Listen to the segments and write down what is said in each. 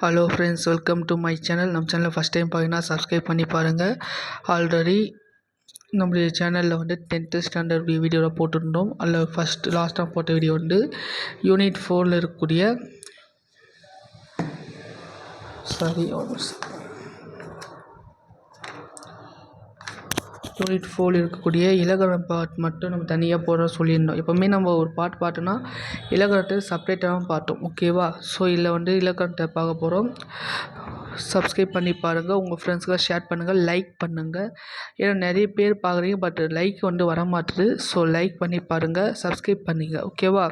Hello friends welcome to my channel நம்ம சேனலில் first time பார்த்தீங்கன்னா சப்ஸ்கிரைப் பண்ணி பாருங்கள் ஆல்ரெடி நம்முடைய சேனலில் வந்து டென்த்து ஸ்டாண்டர்ட் வீடியோவில் போட்டிருந்தோம். அதில் ஃபஸ்ட் லாஸ்ட்டாக போட்ட வீடியோ வந்து யூனிட் ஃபோரில் இருக்கக்கூடிய சாரி யூனிட் ஃபோரில் இருக்கக்கூடிய இலக்கண பாட் மட்டும் நம்ம தனியாக போட சொல்லியிருந்தோம். எப்போவுமே நம்ம ஒரு பாட்டு பாட்டோன்னா இலக்கணத்தை செப்ரேட்டாக பார்த்தோம். ஓகேவா ஸோ இதில் வந்து இலக்கணத்தை பார்க்க போகிறோம் சப்ஸ்கிரைப் பண்ணி பாருங்கள் உங்கள் ஃப்ரெண்ட்ஸ்க்கெலாம் ஷேர் பண்ணுங்கள் லைக் பண்ணுங்கள் ஏன்னா நிறைய பேர் பார்க்குறீங்க பட் லைக் வந்து வர மாட்டுது ஸோ லைக் பண்ணி பாருங்கள் சப்ஸ்கிரைப் பண்ணிங்க. ஓகேவா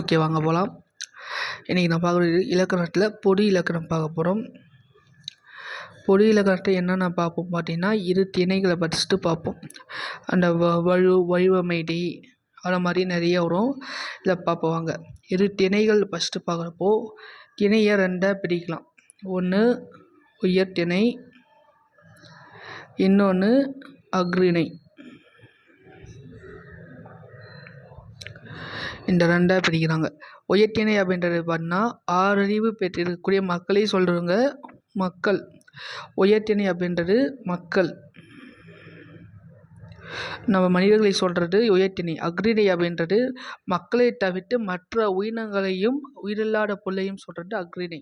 ஓகே வாங்க போகலாம் இன்றைக்கி நான் பார்க்குறது இலக்கணத்தில் பொடி இலக்கணம் பார்க்க போகிறோம் பொடி கரெக்டாக என்னென்ன பார்ப்போம் பார்த்தீங்கன்னா இரு திணைகளை ஃபஸ்ட்டு பார்ப்போம். அந்த வ வழு வழுவமைடி அது மாதிரி நிறைய வரும். இதில் பார்ப்போம் இரு திணைகள் ஃபஸ்ட்டு பார்க்குறப்போ திணையை ரெண்டாக பிரிக்கலாம். ஒன்று உயர் திணை இன்னொன்று அக்ரிணை இந்த ரெண்டாக பிரிக்கிறாங்க. உயர்திணை அப்படின்றது பார்த்தீங்கன்னா ஆறறிவு பெற்றிருக்கக்கூடிய மக்களையும் சொல்கிறவங்க மக்கள். உயர்திணை அப்படின்றது மக்கள். நம்ம மனிதர்களை சொல்கிறது உயர்திணை அக்ரிணை அப்படின்றது மக்களை தவிர்த்து மற்ற உயிரினங்களையும் உயிரில்லாத பொருளையும் சொல்கிறது அக்ரிணை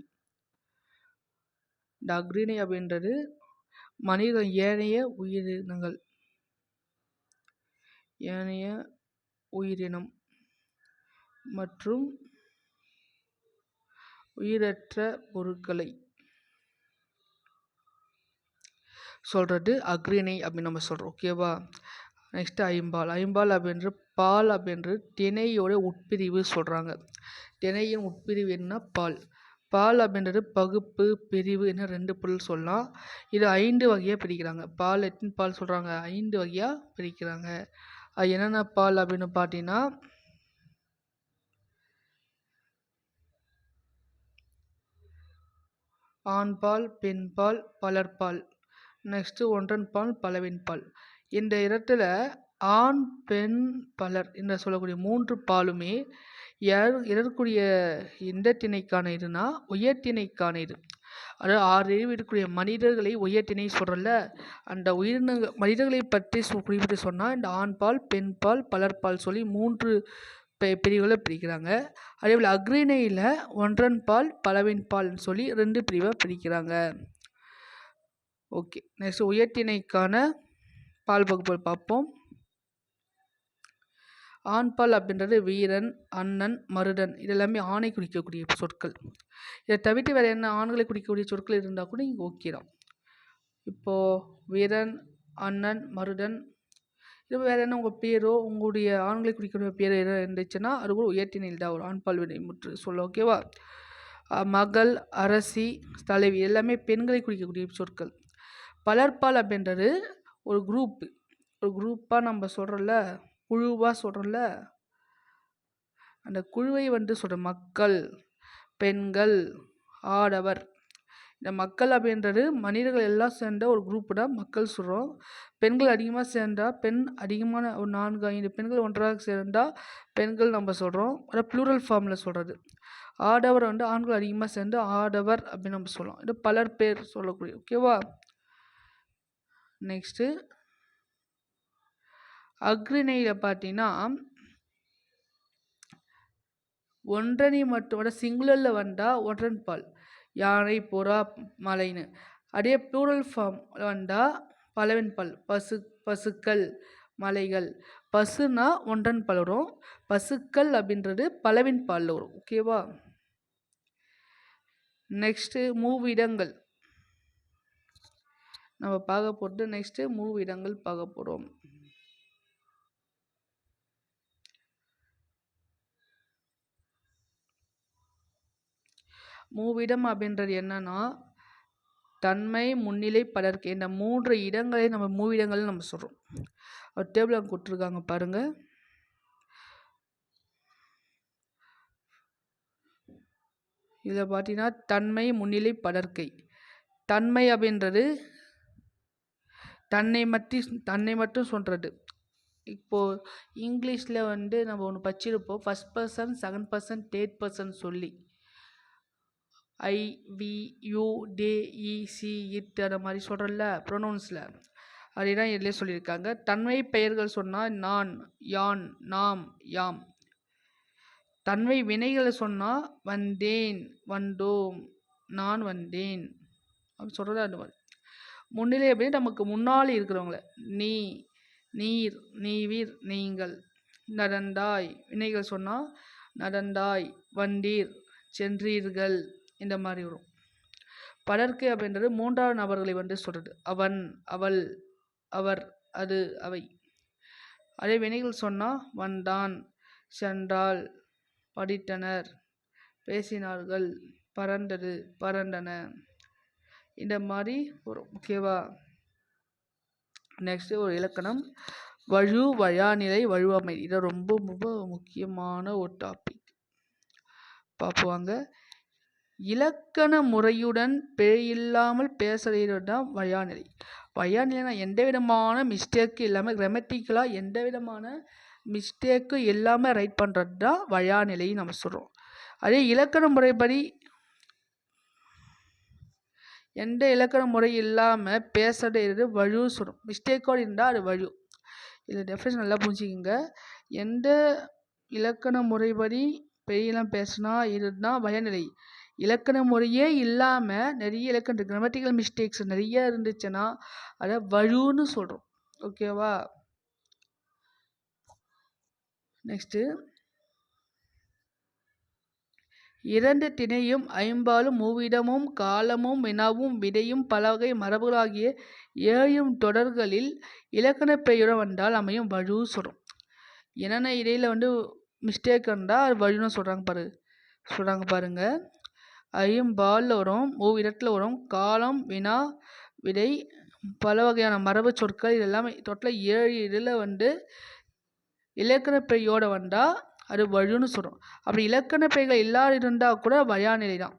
இந்த அக்ரிணை அப்படின்றது மனித ஏனைய உயிரினங்கள். ஏனைய உயிரினம் மற்றும் உயிரற்ற பொருட்களை. சொல்கிறது அக்ரிணை அப்படின்னு நம்ம சொல்கிறோம் ஓகேவா நெக்ஸ்ட்டு ஐம்பால். ஐம்பால் அப்படின்ற பால் அப்படின்ற திணையோட உட்பிரிவு சொல்கிறாங்க திணையின் உட்பிரிவு என்ன பால். பால் அப்படின்றது பகுப்பு பிரிவு என்ன ரெண்டு பொருள் சொல்லலாம். இது ஐந்து வகையாக பிரிக்கிறாங்க. பால் எத்தனை பால் சொல்கிறாங்க ஐந்து வகையாக பிரிக்கிறாங்க. அது என்னென்ன பால் அப்படின்னு பார்த்தீங்கன்னா ஆண்பால் பெண்பால் பலர்பால். நெக்ஸ்ட்டு ஒன்றன் பால் பலவின் பால். இந்த இடத்துல ஆண் பெண் பலர் என்று சொல்லக்கூடிய மூன்று பாலுமே யார் இருக்கக்கூடிய எந்த திணைக்கான இதுனா உயர்த்திணைக்கான இது. அதாவது ஆறு அறிவு இருக்கக்கூடிய மனிதர்களை உயர்த்திணை சொல்கிறல்ல அந்த உயிரினங்க மனிதர்களை பற்றி குறிப்பிட்டு சொன்னால் இந்த ஆண் பால் பெண் பால் பலர்பால் சொல்லி மூன்று பிரிவுகளை பிரிக்கிறாங்க. அதே போல் அக்ரிணையில் ஒன்றன் பால் பலவின் பால்னு சொல்லி ரெண்டு பிரிவாக பிரிக்கிறாங்க. ஓகே நெக்ஸ்ட் உயர்த்திணைக்கான பால் பகுப்புகள் பார்ப்போம். ஆண்பால் அப்படின்றது வீரன் அண்ணன் மருடன் இதெல்லாமே ஆணை குறிக்கக்கூடிய சொற்கள். இதை தவிர்த்து வேறு என்ன ஆண்களை குறிக்கக்கூடிய சொற்கள் இருந்தால் கூட இங்கே ஓகே தான். இப்போது வீரன் அண்ணன் மருடன் இது வேறு என்ன உங்கள் பேரோ உங்களுடைய ஆண்களை குறிக்கக்கூடிய பேர் எதாவது இருந்துச்சுன்னா அது கூட உயர்த்தினையில் தான் ஒரு ஆண்பால் வினைமுற்று சொல்ல ஓகேவா மகள் அரசி தலைவி எல்லாமே பெண்களை குறிக்கக்கூடிய சொற்கள். பலர்பால் அப்படின்றது ஒரு குரூப்பு ஒரு குரூப்பாக நம்ம சொல்கிறோம்ல குழுவாக சொல்கிறோம்ல அந்த குழுவை வந்து சொல்கிற மக்கள் பெண்கள் ஆடவர். இந்த மக்கள் அப்படின்றது மனிதர்கள் எல்லாம் சேர்ந்த ஒரு குரூப்பு தான் மக்கள் சொல்கிறோம் பெண்கள் அதிகமாக சேர்ந்தால் பெண் அதிகமான ஒரு நான்கு ஐந்து பெண்கள் ஒன்றாக சேர்ந்தால் பெண்கள் நம்ம சொல்கிறோம் அதை ப்ளூரல் ஃபார்மில் சொல்கிறது ஆடவர் வந்து ஆண்கள் அதிகமாக சேர்ந்து ஆடவர் அப்படின்னு நம்ம சொல்லலாம் இது பலர் பேர் சொல்லக்கூடிய ஓகேவா நெக்ஸ்ட்டு அக்ரிணையில் பார்த்தீங்கன்னா ஒன்றனை மட்டும் சிங்குலரில் வந்தால் ஒன்றன் பால் யானை புறா மலைன்னு. அதே ப்ளூரல் ஃபார்ம் வந்தால் பலவின் பால் பசு பசுக்கள் மலைகள். பசுனா ஒன்றன் பால் வரும். பசுக்கள் அப்படின்றது பலவின் பாலில் வரும் ஓகேவா நெக்ஸ்ட்டு மூவிடங்கள். நம்ம பார்க்க போகிறது நெக்ஸ்ட்டு மூவிடங்கள் பார்க்க போகிறோம் மூவிடம் அப்படின்றது என்னன்னா தன்மை முன்னிலை பலருக்கு இந்த மூன்று இடங்களை நம்ம மூவிடங்கள் நம்ம சொல்கிறோம் ஒரு டேபிள் அங்கே கொடுத்துருக்காங்க பாருங்கள் இதில் பார்த்தீங்கன்னா தன்மை முன்னிலை படர்க்கை. தன்மை அப்படின்றது தன்னை மற்றி தன்னை மட்டும் சொல்கிறது இப்போது இங்கிலீஷில் வந்து நம்ம ஒன்று படிச்சிருப்போம் first person second person third person சொல்லி. I we you they he she it அந்த மாதிரி சொல்கிறல்ல ப்ரொனவுன்ஸில் அப்படின்னா இதிலே சொல்லியிருக்காங்க. தன்மை பெயர்கள் சொன்னால் நான் யான் நாம் யாம். தன்மை வினைகளை சொன்னால் வந்தேன் வந்தோம் நான் வந்தேன். அப்படி சொல்கிறது அந்த மாதிரி. முன்னிலை அப்படின்னு நமக்கு முன்னால் இருக்கிறவங்கள நீ நீர் நீவீர் நீங்கள் நடந்தாய். வினைகள் சொன்னால் நடந்தாய் வந்தீர் சென்றீர்கள். இந்த மாதிரி வரும். பலர்க்கு அப்படின்றது மூன்றாவது நபர்களை வந்து சொல்கிறது அவன் அவள் அவர் அது அவை. அதே வினைகள் சொன்னால் வந்தான் சென்றால் படித்தனர் பேசினார்கள் பறந்தது பறந்தன. இந்த மாதிரி வரும் ஓகேவா நெக்ஸ்ட்டு ஒரு இலக்கணம். வழு வயாநிலை வழுவாமை. இது ரொம்ப ரொம்ப முக்கியமான ஒரு டாபிக் பார்ப்புவாங்க இலக்கண முறையுடன் பிழையில்லாமல் பேசுகிறது தான் வயாநிலை வயாநிலைனா எந்த விதமான மிஸ்டேக்கும் இல்லாமல் கிராமட்டிக்கலாக எந்த விதமான மிஸ்டேக்கும் இல்லாமல் ரைட் பண்ணுறது தான் வயாநிலைன்னு நம்ம சொல்கிறோம் அதே இலக்கண முறைப்படி எந்த இலக்கண முறை இல்லாமல் பேசுறது இது வழு சொல்கிறோம் மிஸ்டேக்கோடு இருந்தால் அது வழு. இது டெஃபினேஷன் நல்லா புரிஞ்சுக்கிங்க. எந்த இலக்கண முறைப்படி பெரியலாம் பேசுனா இதுதான் வயநிலை இலக்கண முறையே இல்லாமல் நிறைய இலக்கண கிராமட்டிக்கல் மிஸ்டேக்ஸ் நிறைய இருந்துச்சுன்னா அதை வழுன்னு சொல்கிறோம் ஓகேவா நெக்ஸ்ட்டு இரண்டு திணையும் ஐம்பாலும் மூவிடமும் காலமும் வினாவும் விடையும் பலவகை மரபுகளாகிய ஏழும் தொடர்களில் இலக்கணப் பெயருடன் வந்தால் அமையும் வழு சொல்கிறோம் என்னென்ன இடையில் வந்து மிஸ்டேக் வந்தால் அது வழுன்னு சொல்கிறாங்க பாரு சொல்கிறாங்க பாருங்கள் ஐம்பாலில் வரும் மூவிடத்தில் வரும் காலம் வினா விடை பல வகையான மரபு சொற்கள் இதெல்லாமே தொட்டில் ஏழு இதில் வந்து இலக்கண பெயோடு வந்தால் அது வழுன்னு சொல்கிறோம் அப்படி இலக்கண பெயர்கள் இல்லாது இருந்தால் கூட வயாநிலை தான்.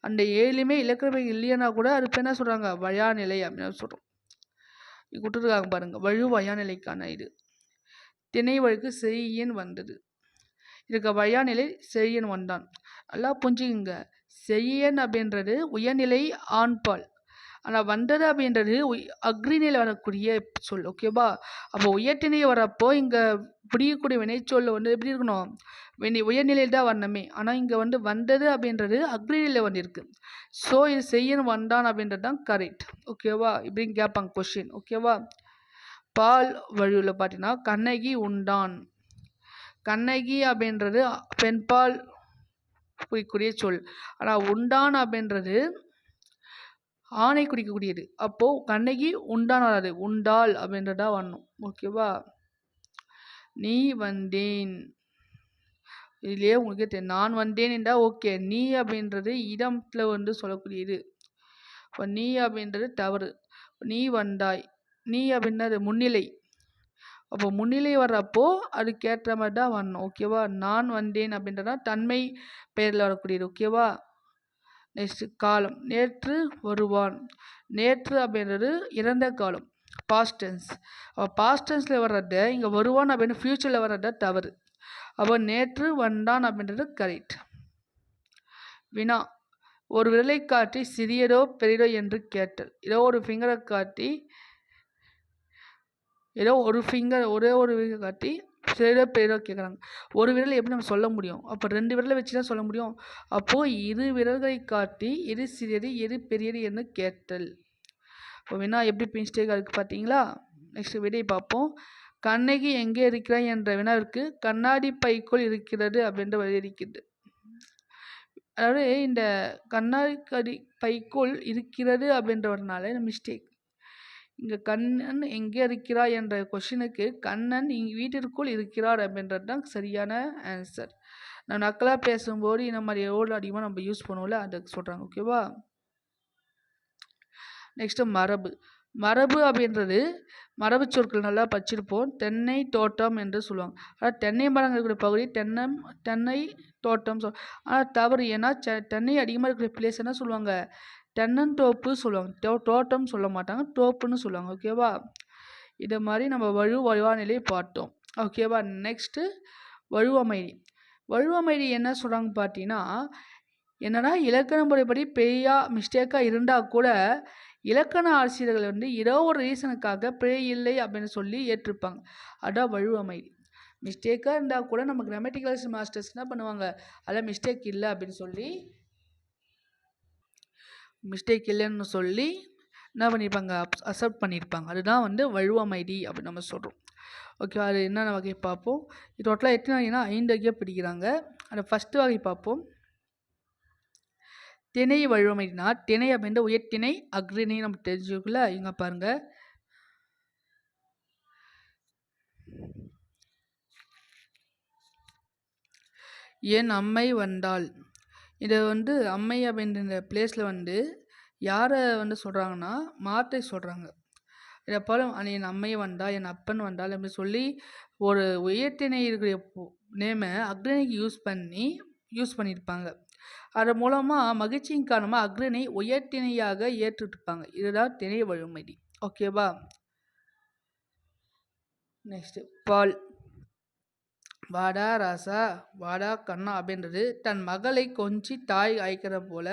அந்த ஏழுமே இலக்கண பெயர்கள் இல்லையனா கூட அது இப்போ என்ன சொல்கிறாங்க வயாநிலை அப்படின்னு சொல்கிறோம் கொடுத்துருக்காங்க பாருங்கள் வழு வயாநிலைக்கான இது. திணை வழக்கு செய்யன் வந்தது. இதுக்கு வயாநிலை செய்யன் வந்தான். நல்லா புரிஞ்சுக்குங்க. செய்யன் அப்படின்றது உயர்நிலை ஆண்பால். ஆனால் வந்தது அப்படின்றது அக்ரிநிலை வரக்கூடிய சொல் ஓகேவா அப்போ உயர்த்தினை வரப்போ இங்கே புரியக்கூடிய வினைச்சொல் வந்து எப்படி இருக்கணும்? வினை உயர்நிலையில் தான் வரணுமே. ஆனால் இங்கே வந்து வந்தது அப்படின்றது அக்ரிநிலை வந்திருக்கு. ஸோ இது செய்யணும் வந்தான் அப்படின்றது தான் கரெக்ட் ஓகேவா இப்படின்னு கேட்பாங்க கொஷின் ஓகேவா பால் வழியில் பார்த்தீங்கன்னா கண்ணகி உண்டான். கண்ணகி அப்படின்றது பெண்பால் குறிக்கூடிய சொல். ஆனால் உண்டான் அப்படின்றது ஆணை குறிக்கக்கூடியது அப்போது கண்ணகி உண்டான் வராது உண்டாள் அப்படின்றதா வரணும். ஓகேவா நீ வந்தேன். இதுலேயே உங்களுக்கு தெரியும். நான் வந்தேன் என்றால் ஓகே நீ அப்படின்றது இடத்துல வந்து சொல்லக்கூடியது. இப்போ நீ அப்படின்றது தவறு. நீ வந்தாய். நீ அப்படின்றது முன்னிலை. அப்போ முன்னிலை வர்றப்போ அதுக்கேற்ற மாதிரி தான் வரணும் ஓகேவா நான் வந்தேன் அப்படின்றதான் தன்மை பெயரில் வரக்கூடியது. ஓகேவா நெக்ஸ்ட்டு காலம். நேற்று வருவான். நேற்று அப்படின்றது இறந்த காலம். பாஸ்ட் டென்ஸ் அப்போ பாஸ்ட் டென்ஸில் வர்றத இங்கே வருவான் அப்படின்னு ஃப்யூச்சரில் வர்றத தவறு. அப்போ நேற்று வந்தான் அப்படின்றது கரெக்ட் வினா ஒரு விரலை காட்டி சிறியதோ பெரியதோ என்று கேட்டல். ஏதோ ஒரு ஃபிங்கரை காட்டி ஏதோ ஒரு ஃபிங்கர் ஒரே ஒரு காட்டி சிறியதோ பெரியதோ கேட்குறாங்க ஒரு விரல் எப்படி நம்ம சொல்ல முடியும்? அப்போ ரெண்டு விரலை வச்சு தான் சொல்ல முடியும். அப்போது இரு விரல்களை காட்டி எது சிறியது எது பெரியது என்று கேட்டல். இப்போ வினா எப்படி மிஸ்டேக்காக இருக்குது பார்த்தீங்களா? நெக்ஸ்ட் விடை பார்ப்போம். கண்ணகி எங்கே இருக்கிறாய் என்ற வினாவிற்கு கண்ணாடி பைக்குள் இருக்கிறது அப்படின்ற வழி இருக்கிறது. அதாவது இந்த கண்ணாடி கடி பைக்குள் இருக்கிறது அப்படின்றவர்னால மிஸ்டேக் இங்கே கண்ணன் எங்கே இருக்கிறாய்? என்ற கொஷினுக்கு கண்ணன் இங்கே வீட்டிற்குள் இருக்கிறார் அப்படின்றது தான் சரியான ஆன்சர் நான் நக்கலாக பேசும்போது இந்த மாதிரி எவ்வளோ அதிகமாக நம்ம யூஸ் பண்ணுவோம்ல அதுக்கு சொல்கிறாங்க ஓகேவா நெக்ஸ்ட்டு மரபு. மரபு அப்படின்றது மரபு சொற்கள் நல்லா பச்சிருப்போம் தென்னை தோட்டம் என்று சொல்லுவாங்க. ஆனால் தென்னை மரங்கள் இருக்கக்கூடிய பகுதி தென்னை தென்னை தோட்டம் சொல் ஆனால் தவறு ஏன்னா தென்னை அதிகமாக இருக்கிற பிளேஸ் என்ன சொல்லுவாங்க? தென்னந்தோப்பு சொல்லுவாங்க. தோ தோட்டம் சொல்ல மாட்டாங்க. தோப்புன்னு சொல்லுவாங்க. ஓகேவா இதை மாதிரி நம்ம வழு வழுவாநிலையை பார்த்தோம். ஓகேவா நெக்ஸ்ட்டு வழுவமைதி வழுவமைதி என்ன சொல்கிறாங்க பார்த்தீங்கன்னா என்னன்னா இலக்கண முறைப்படி பெரியா மிஸ்டேக்காக இருந்தால் கூட இலக்கண ஆசிரியர்கள் வந்து ஏதோ ஒரு ரீசனுக்காக பிழை இல்லை அப்படின்னு சொல்லி ஏற்றிருப்பாங்க. அதான் வழுவமை மிஸ்டேக்காக இருந்தால் கூட நம்ம கிராமட்டிக்கல்ஸ் மாஸ்டர்ஸ் என்ன பண்ணுவாங்க? அதில் மிஸ்டேக் இல்லை அப்படின்னு சொல்லி மிஸ்டேக் இல்லைன்னு சொல்லி என்ன பண்ணியிருப்பாங்க அக்செப்ட் பண்ணியிருப்பாங்க அதுதான் வந்து வழுவமைடி அப்படின்னு நம்ம சொல்கிறோம் ஓகே அது என்னென்ன வகை பார்ப்போம்? டோட்டலாக எத்தனை வகைனா ஐந்து வகையாக பிடிக்கிறாங்க அந்த ஃபஸ்ட்டு வகை பார்ப்போம். திணை வழுவமைனா திணை அப்படின்ற உயர்த்திணை அக்ரிணை நம்ம தெரிஞ்சுக்கல இங்கே பாருங்கள் என் அம்மை வந்தாள். இதை வந்து அம்மை அப்படின்ற பிளேஸில் வந்து யாரை வந்து சொல்கிறாங்கன்னா மாத்தை சொல்கிறாங்க இதை போல் என் அம்மையை வந்தால் என் அப்பன் வந்தால் அப்படின்னு சொல்லி ஒரு உயர்த்திணை இருக்கிற நேமை அக்ரணிக்கு யூஸ் பண்ணி யூஸ் பண்ணியிருப்பாங்க. அது மூலமாக மகிழ்ச்சியின் காரணமாக அக்ரணை உயர்த்திணையாக ஏற்றுட்டுருப்பாங்க இதுதான் திணை வழிமதி ஓகேவா நெக்ஸ்ட்டு பால். வாடா ராசா வாடா கண்ணா அப்படின்றது தன் மகளை கொஞ்சி தாய் அழைக்கிற போல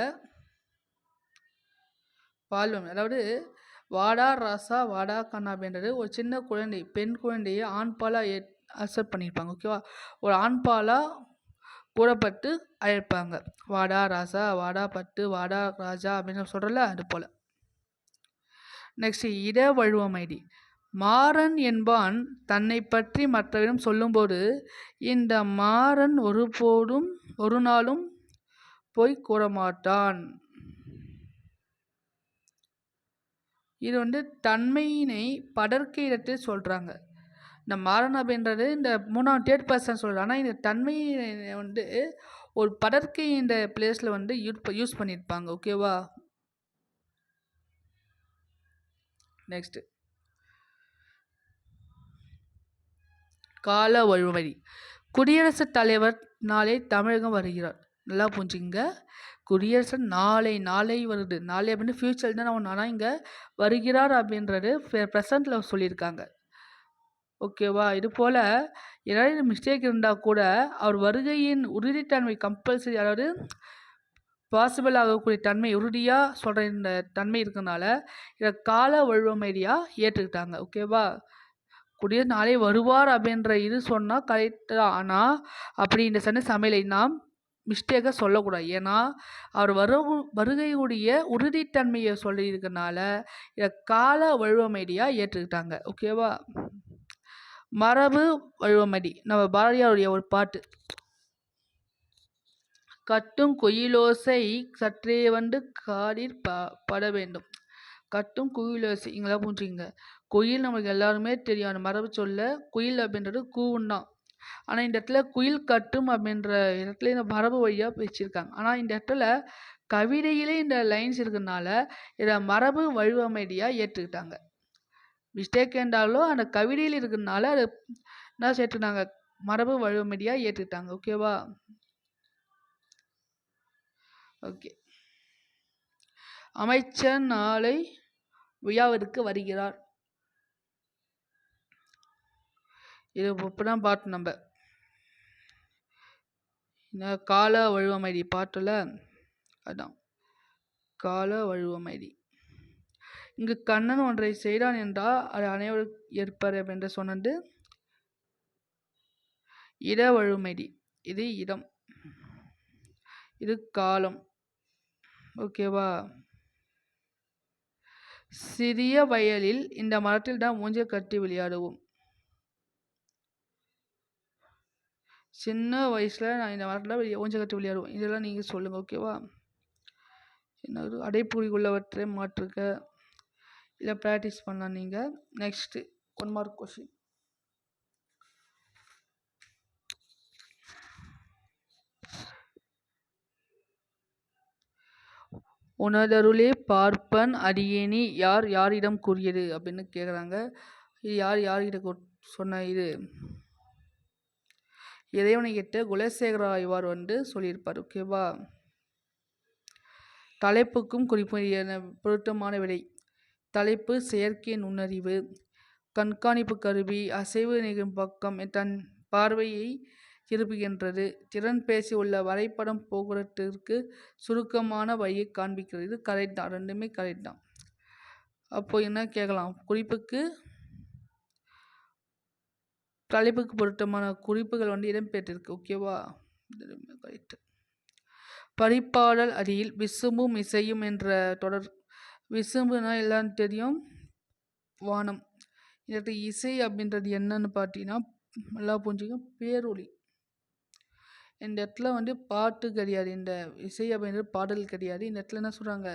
பால்வம். அதாவது வாடா ராசா வாடா கண்ணா அப்படின்றது ஒரு சின்ன குழந்தை பெண் குழந்தையை ஆண் பாலாக ஏ அக்செப்ட் பண்ணியிருப்பாங்க ஓகேவா ஒரு ஆண் பாலாக கூறப்பட்டு அழைப்பாங்க. வாடா ராசா வாடா பட்டு வாடா ராஜா அப்படின்னு சொல்கிறல அது போல். நெக்ஸ்ட் இட வழுவமைடி மாறன் என்பான் தன்னை பற்றி மற்றவரிடம் சொல்லும்போது இந்த மாறன் ஒருபோதும் ஒரு நாளும் போய் கூறமாட்டான் இது வந்து தன்மையினை படர்க்க இடத்தில் சொல்கிறாங்க இந்த மாறன் அப்படின்றது இந்த மூணாம் தேர்ட் பர்சன் சொல்கிறாங்க ஆனால் இந்த தன்மையினை வந்து ஒரு படர்க்கை இந்த பிளேஸில் வந்து யூஸ் யூஸ் பண்ணியிருப்பாங்க. ஓகேவா நெக்ஸ்ட்டு கால வழிவழி குடியரசுத் தலைவர் நாளை தமிழகம் வருகிறார். நல்லா புரிஞ்சுங்க குடியரசு நாளை நாளை வருது. நாளை அப்படின்னு ஃப்யூச்சர் தான் அவன் ஆனால் இங்கே வருகிறார் அப்படின்றது ப்ரெசண்ட்டில் சொல்லியிருக்காங்க. ஓகேவா இது போல் ஏதாவது மிஸ்டேக் இருந்தால் கூட அவர் வருகையின் உறுதித்தன்மை கம்பல்சரி அதாவது பாசிபிள் ஆகக்கூடிய தன்மை உறுதியாக சொல்கிற இந்த தன்மை இருக்கனால இதை கால வழுவமைதியாக ஏற்றுக்கிட்டாங்க. ஓகேவா குடியரசு நாளை வருவார் அப்படின்ற இது சொன்னால் கரெக்டு தான் ஆனால் அப்படி இந்த சண்டை சமையலை நாம் மிஸ்டேக்காக சொல்லக்கூடாது. ஏன்னா அவர் வரு வருகையுடைய உறுதித்தன்மையை சொல்லியிருக்கனால இதை கால வழுவமைதியாக ஏற்றுக்கிட்டாங்க. ஓகேவா மரபு வழுவமடி நம்ம பாரதியாருடைய ஒரு பாட்டு. கட்டும் குயிலோசை சற்றே வந்து காடில் ப பட வேண்டும். கட்டும் குயிலோசை இங்கெல்லாம் புரிஞ்சுங்க குயில் நம்மளுக்கு எல்லாருமே தெரியும். அந்த மரபு சொல்ல குயில் அப்படின்றது கூவுன் தான். ஆனால் இந்த இடத்துல குயில் கட்டும் அப்படின்ற இடத்துல இந்த மரபு வழியாக வச்சுருக்காங்க. ஆனால் இந்த இடத்துல கவிதையிலே இந்த லைன்ஸ் இருக்கிறதுனால இதை மரபு வழுவமைதியாக ஏற்றுக்கிட்டாங்க. மிஸ்டேக் என்றாலும் அந்த கவிதையில் இருக்கிறதுனால அது என்ன சேர்த்துனாங்க மரபு வழிமுறையாக ஏற்றுக்கிட்டாங்க. ஓகேவா ஓகே அமைச்சர் நாளை விழாவிற்கு வருகிறார். இது இப்போ தான் பாட்டு நம்ம. கால வழுவமைடி பாட்டில் அதான். கால வழுவமைடி இங்கு கண்ணன் ஒன்றை செய்தான் என்றால் அது அனைவரும் ஏற்பர் என்று சொன்னது இட வழுமைடி இது இடம். இது காலம். ஓகேவா சிறிய வயலில் இந்த மரத்தில் தான் மூஞ்சியை கட்டி விளையாடுவோம். சின்ன வயசில் நான் இந்த மரத்தில் ஊஞ்சல் கட்டி விளையாடுவோம். இதெல்லாம் நீங்கள் சொல்லுங்கள் ஓகேவா என்ன அடைப்புரிக்குள்ளவற்றை மாற்றுக்க இதை ப்ராக்டிஸ் பண்ணலாம் நீங்கள் நெக்ஸ்ட்டு ஒன் மார்க் கொஷின் உனதருளே பார்ப்பன் அடியேனி யார் யாரிடம் கூறியது? அப்படின்னு கேட்குறாங்க இது யார் யார்கிட்ட சொன்ன இது? இறைவனைகிட்ட குலசேகர ஆய்வார் வந்து சொல்லியிருப்பார் ஓகேவா தலைப்புக்கும் குறிப்பு பொருத்தமான விடை. தலைப்பு செயற்கை நுண்ணறிவு. கண்காணிப்பு கருவி அசைவு நிகழும் பக்கம் தன் பார்வையை திருப்புகின்றது. திறன் பேசி உள்ள வரைபடம் போக்குவரத்திற்கு சுருக்கமான வழியை காண்பிக்கிறது. இது கரெக்ட் தான். ரெண்டுமே கரெக்ட் தான். அப்போ என்ன கேட்கலாம்? குறிப்புக்கு கழிப்புக்கு பொருத்தமான குறிப்புகள் வந்து இடம்பெற்றிருக்கு. ஓகேவா? கரெக்ட் பரிப்பாடல் அடியில் விசும்பும் இசையும் என்ற தொடர் விசும்புனா எல்லாம் தெரியும். வானம். இதற்கு இசை அப்படின்றது என்னன்னு பார்த்தீங்கன்னா நல்லா புரிஞ்சுங்க பேரொளி. இந்த இடத்துல வந்து பாட்டு கிடையாது. இந்த இசை அப்படின்றது பாடல் கிடையாது. இந்த இடத்துல என்ன சொல்கிறாங்க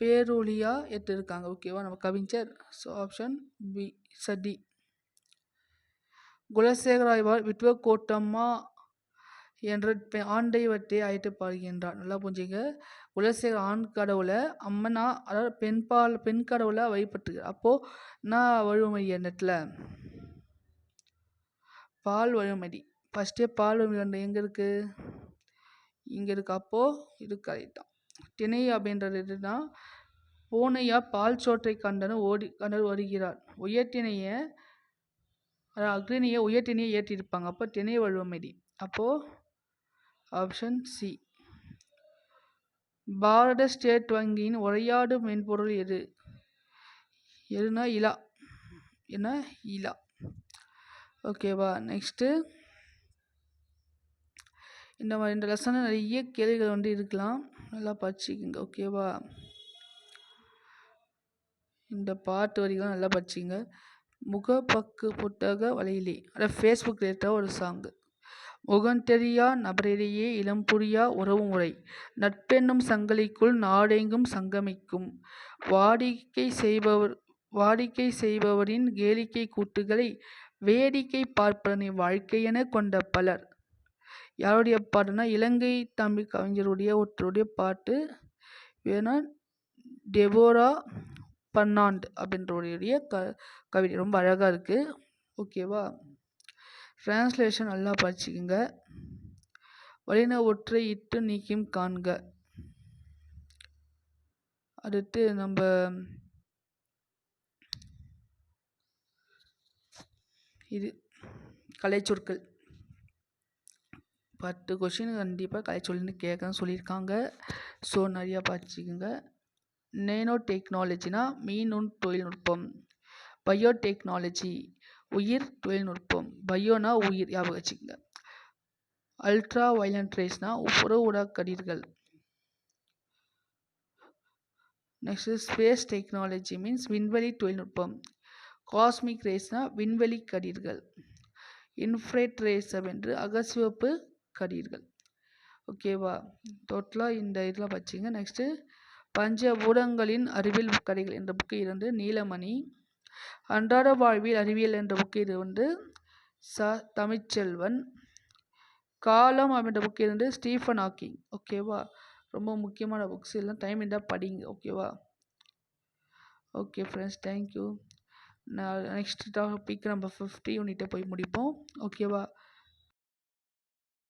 பேரொழியாக எடுத்துருக்காங்க ஓகேவா? நம்ம கவிஞர். ஸோ ஆப்ஷன் பி சடி குலசேகராய்வார் விட்வக்கோட்டம்மா என்ற ஆண் தெய்வத்தை அழைத்து பாடுகின்றார். நல்லா புரிஞ்சுங்க. குலசேகர் ஆண் கடவுளை அம்மனா அதாவது பெண் பால் பெண் கடவுளை வழிபட்டு அப்போது நான் வழுமதி அந்த பால் வழுமதி ஃபஸ்ட்டே பால் வழுமதி எங்கே இருக்குது இங்கே இருக்கு. அப்போது இது கரெக்ட் தான் திணை அப்படின்றது இதுதான் பூனையா பால் சோற்றை கண்டன ஓடி கண்டது வருகிறார். உயர்த்தினையை அதாவது அக்னியை உயர்த்தினையை ஏற்றியிருப்பாங்க அப்போ திணை வழுவமெடி அப்போது ஆப்ஷன் சி பாரத ஸ்டேட் வங்கியின் உரையாடு மென்பொருள் எது? எதுனா இலா. என்ன? இலா. ஓகேவா நெக்ஸ்ட்டு இந்த மாதிரி இந்த லெசனில் நிறைய கேள்விகள் வந்து இருக்கலாம். நல்லா படிச்சுக்கோங்க. ஓகேவா இந்த பாட்டு வரிகளும் நல்லா படிச்சிங்க முகப்பக்கு புத்தக வலையிலே. அதாவது ஃபேஸ்புக் ரிலேட்டாக ஒரு சாங்கு முகந்தெரியா நபரிடையே இளம்புரியா உறவுமுறை நட்பென்னும் சங்கிலிக்குள் நாடெங்கும் சங்கமிக்கும். வாடிக்கை செய்பவர் வாடிக்கை செய்பவரின் கேளிக்கை கூட்டுகளை வேடிக்கை பார்ப்பதனை வாழ்க்கையென கொண்ட பலர். யாருடைய பாட்டுனா இலங்கை தமிழ் கவிஞருடைய ஒருத்தருடைய பாட்டு. வேணா டெபோரா பன்னாண்ட் அப்படின்றவருடைய க கவிதை. ரொம்ப அழகாக இருக்குது ஓகேவா ட்ரான்ஸ்லேஷன் நல்லா படிச்சுக்கோங்க. வலின ஒற்றை இட்டு நீக்கியும் காண்க. அடுத்து நம்ம இது கலைச்சொற்கள் பத்து கொஷின் கண்டிப்பாக கலைச்சொல்னு கேட்கன்னு சொல்லியிருக்காங்க. ஸோ நிறையா படிச்சுக்கோங்க. நேனோ டெக்னாலஜினா மீனுண் தொழில்நுட்பம் பயோடெக்னாலஜி உயிர் தொழில்நுட்பம் பயோனா உயிர் ஞாபகம் வச்சுக்கோங்க. அல்ட்ரா வயலண்ட் ரேஸ்னா புற ஊடக கதிர்கள். நெக்ஸ்ட்டு ஸ்பேஸ் டெக்னாலஜி மீன்ஸ் விண்வெளி தொழில்நுட்பம். காஸ்மிக் ரேஸ்னா விண்வெளி கதிர்கள். இன்ஃப்ரேட் ரேஸ் என்று அகசிவப்பு கதிர்கள். ஓகேவா? டோட்டலாக இந்த இதெல்லாம் வச்சுங்க. நெக்ஸ்ட்டு பஞ்சபூதங்களின் அறிவியல் கதைகள் என்ற புக்கு இருந்து நீலமணி அன்றாட வாழ்வில் அறிவியல் என்ற புக்கு இது வந்து ச தமிழ்ச்செல்வன் காலம் அப்படின்ற புக்கு இருந்து ஸ்டீஃபன் ஹாக்கிங். ஓகேவா ரொம்ப முக்கியமான புக்ஸ் எல்லாம் டைம் இருந்தால் படிங்க ஓகேவா ஓகே ஃப்ரெண்ட்ஸ் தேங்க்யூ நான் நெக்ஸ்ட் டாபிக் நம்ம ஃபிஃப்டி யூனிட்டை போய் முடிப்போம் ஓகேவா